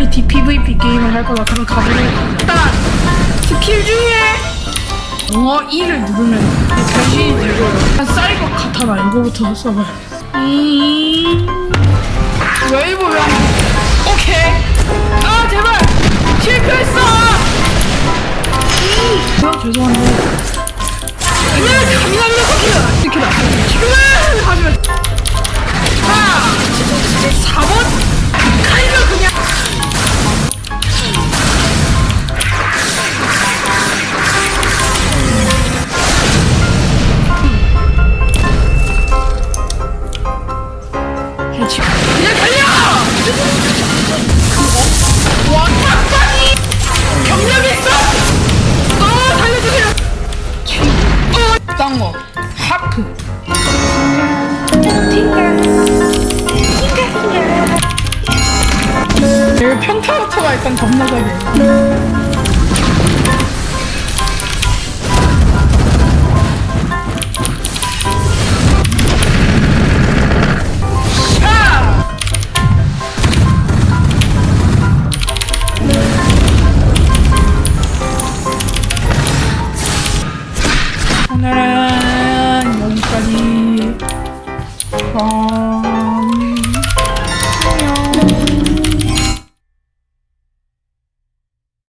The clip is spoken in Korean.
퀄리티 PVP 게임을 할 거다. 그럼 하자 일단 스킬 중에 영어 E를 누르면 변신이 되고요 사이버 카타나 이거부터 써봐요. 이 웨이브. 왜 오케이. 아 제발. 실패했어. 이 어, 죄송한데 왕박사니 경력 있어 어 달려주세요 어 딴거 하프 여기 평타로터가 일단 겁나 잘해 오늘은 여기까지. 어...